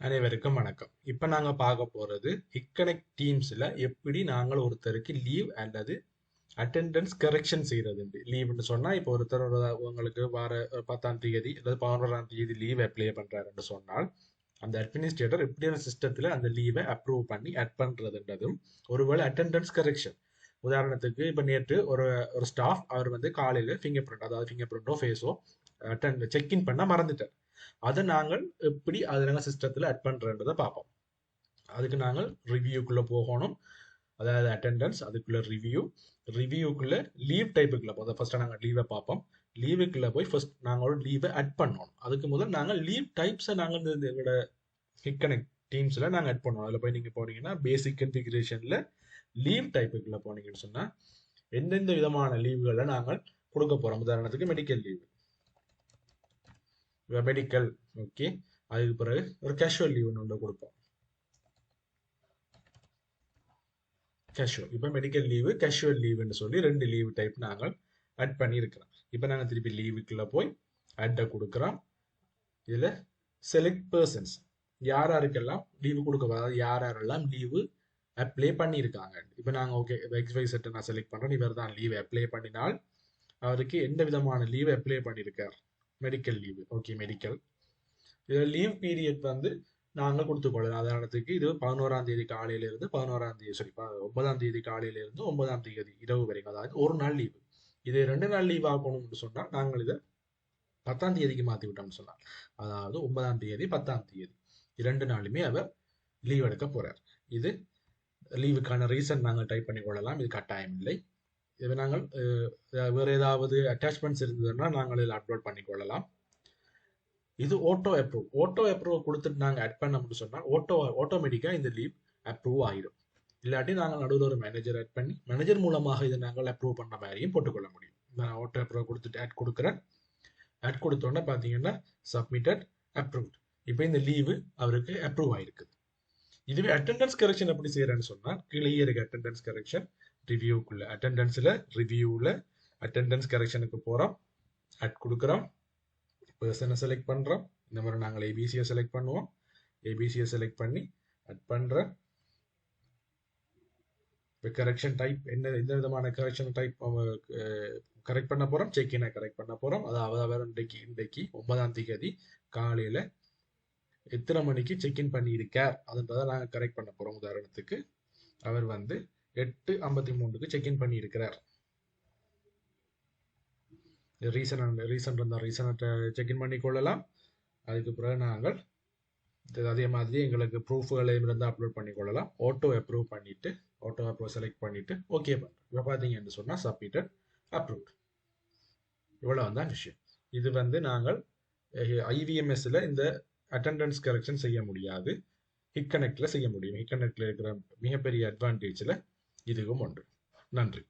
அனைவருக்கும் வணக்கம். இப்போ நாங்கள் பார்க்க போகிறது ஹிக்கனெக்ட் டீம்ஸில் எப்படி நாங்கள் ஒருத்தருக்கு லீவ் அல்லது அட்டெண்டன்ஸ் கரெக்ஷன் செய்கிறதுண்டு லீவ்னு சொன்னால் இப்போ ஒருத்தர் உங்களுக்கு வார பத்தாம் தேதி அல்லது பதினோராம் தேதி லீவ் அப்ளை பண்ணுறாருன்னு சொன்னால் அந்த அட்மினிஸ்ட்ரேட்டர் எப்படியான சிஸ்டத்தில் அந்த லீவை அப்ரூவ் பண்ணி அட் பண்ணுறதுன்றதும் ஒருவேளை அட்டெண்டன்ஸ் கரெக்ஷன் உதாரணத்துக்கு இப்போ நேற்று ஒரு ஒரு ஸ்டாஃப் அவர் வந்து காலையில் ஃபிங்கர் பிரிண்ட் அதாவது ஃபிங்கர் பிரிண்டோ ஃபேஸோ அட்டன் செக்இன் பண்ண மறந்துட்டார். அதை நாங்கள் எப்படி அதை நாங்கள் சிஸ்டத்தில் அட் பண்ணுறன்றதை பார்ப்போம். அதுக்கு நாங்கள் ரிவ்யூக்குள்ளே போகணும். அதாவது அட்டெண்டன்ஸ் அதுக்குள்ளே ரிவ்யூ ரிவ்யூக்குள்ளே லீவ் டைப்புக்குள்ள போதும் ஃபர்ஸ்ட் நாங்கள் லீவை பார்ப்போம். லீவுக்குள்ளே போய் ஃபர்ஸ்ட் நாங்களோட லீவை அட் பண்ணணும். அதுக்கு முதல் நாங்கள் லீவ் டைப்ஸை நாங்கள் இந்த எங்களோட எங்களோட ஹிக்கனெக்ட் டீம்ஸில் நாங்கள் அட் பண்ணுவோம் அதில் போய் நீங்கள் போனீங்கன்னா பேசிக் கன்ஃபிகரேஷனில் லீவ் டைப்புக்குள்ள போனீங்கன்னு சொன்னால் எந்தெந்த விதமான லீவுகளை நாங்கள் கொடுக்க போகிறோம் உதாரணத்துக்கு மெடிக்கல் லீவ் மெடிக்கல் ஓகே அதுக்கு பிறகு ஒரு கேஷுவல் லீவ் ஒன்று கொடுப்போம். கேஷுவல் இப்போ மெடிக்கல் லீவு கேஷுவல் லீவுன்னு சொல்லி ரெண்டு லீவு டைப் நாங்கள் அட் பண்ணியிருக்கிறோம். இப்போ நாங்கள் திருப்பி லீவுக்குள்ள போய் ஆட்டை கொடுக்குறோம். இதில் செலக்ட் பர்சன்ஸ் யார் யாருக்கெல்லாம் லீவு கொடுக்க அதாவது யார் யாரெல்லாம் லீவு அப்ளை பண்ணியிருக்காங்க. இப்போ நாங்கள் ஓகே இப்போ எக்ஸ்வை செட்டை நான் செலக்ட் பண்ணுறேன் இவர் தான் லீவ் அப்ளை பண்ணினால் அவருக்கு எந்த விதமான லீவ் அப்ளை பண்ணியிருக்கார் மெடிக்கல் லீவு ஓகே மெடிக்கல் இதில் லீவ் பீரியட் வந்து நாங்கள் கொடுத்துக்கொள்ளலாம். உதாரணத்துக்கு இது பதினோராம் தேதி காலையிலிருந்து பதினோராம் தேதி சாரி ஒன்பதாம் தேதி காலையிலேருந்து ஒன்பதாம் தேதி இரவு வரைக்கும் அதாவது ஒரு நாள் லீவு இது ரெண்டு நாள் லீவ் ஆகணும்னு சொன்னால் நாங்கள் இதை பத்தாம் தேதிக்கு மாற்றி விட்டோம்னு சொன்னால். அதாவது ஒன்பதாம் தேதி பத்தாம் தேதி. இரண்டு நாளுமே அவர் லீவ் எடுக்க போறார். இது லீவுக்கான ரீசன் நாங்கள் டைப் பண்ணி கொள்ளலாம். இது கட்டாயம் இல்லை இது நாங்கள் வேறு ஏதாவது அட்டாச்மெண்ட்ஸ் இருந்ததுன்னா நாங்கள் இதில் அப்லோட் பண்ணி கொள்ளலாம். இது ஓட்டோ அப்ரூவ் ஓட்டோ அப்ரூவ் கொடுத்துட்டு நாங்கள் ஆட் பண்ணோம்னு சொன்னால் ஓட்டோ ஆட்டோமேட்டிக்காக இந்த லீவ் அப்ரூவ் ஆயிடும். இல்லாட்டி நாங்கள் நடுவில் ஒரு மேனேஜர் ஆட் பண்ணி மேனேஜர் மூலமாக இதை நாங்கள் அப்ரூவ் பண்ண மாதிரியும் போட்டுக்கொள்ள முடியும். நான் ஓட்டோ அப்ரூவ் கொடுத்துட்டு ஆட் கொடுக்குறேன். ஆட் கொடுத்தோன்னே பார்த்தீங்கன்னா சப்மிட்டட் அப்ரூவ்ட் இப்போ இந்த லீவு அவருக்கு அப்ரூவ் ஆயிருக்குது இதுவே அட்டெண்டன்ஸ் கரெக்ஷன் எப்படி செய்யறேன்னு சொன்னால் கீழே இருக்கு அட்டெண்டன்ஸ் கரெக்ஷன் ரிவ்யூக்குள்ள அட்டெண்டன்ஸில் ரிவ்யூவில் அட்டெண்டன்ஸ் கரெக்ஷனுக்கு போகிறோம் அட் கொடுக்குறோம். பர்சனை செலக்ட் பண்ணுறோம் இந்த மாதிரி நாங்கள் ஏபிசியை செலக்ட் பண்ணுவோம். ஏபிசியை செலக்ட் பண்ணி அட் பண்றோம் இப்போ கரெக்ஷன் டைப் என்ன எந்த விதமான கரெக்ஷன் டைப் கரெக்ட் பண்ண போகிறோம் செக்கினை கரெக்ட் பண்ண போகிறோம் அதாவது அவர் இன்றைக்கு இன்றைக்கு ஒன்பதாம் தேதி காலையில் எத்தனை மணிக்கு செக்இன் பண்ணியிருக்கார் அதுன்றதை நாங்கள் கரெக்ட் பண்ண போகிறோம் உதாரணத்துக்கு அவர் வந்து எட்டு ஐம்பத்தி மூணுக்கு செக்இன் பண்ணியிருக்கிறார். ரீசன் ரீசன் இருந்தால் ரீசனை செக்இன் பண்ணி கொள்ளலாம். அதுக்கு பிறகு நாங்கள் அதே மாதிரி எங்களுக்கு ப்ரூஃப்களையும் இருந்தால் அப்லோட் பண்ணி கொள்ளலாம். ஆட்டோ அப்ரூவ் பண்ணிவிட்டு ஆட்டோ அப்ரூவ் செலக்ட் பண்ணிவிட்டு ஓகே பண்ணுறோம் இப்போ பார்த்தீங்கன்னு சொன்னால் சப்மிட்டட் அப்ரூவ்ட் இவ்வளோ தான் விஷயம். இது வந்து நாங்கள் ஐவிஎம்எஸ்ல இந்த அட்டெண்டன்ஸ் கரெக்ஷன் செய்ய முடியாது. ஹிக்கனெக்டில் செய்ய முடியும். ஹிக்கனெக்டில் இருக்கிற மிகப்பெரிய அட்வான்டேஜில் இதுவும் ஒன்று. நன்றி.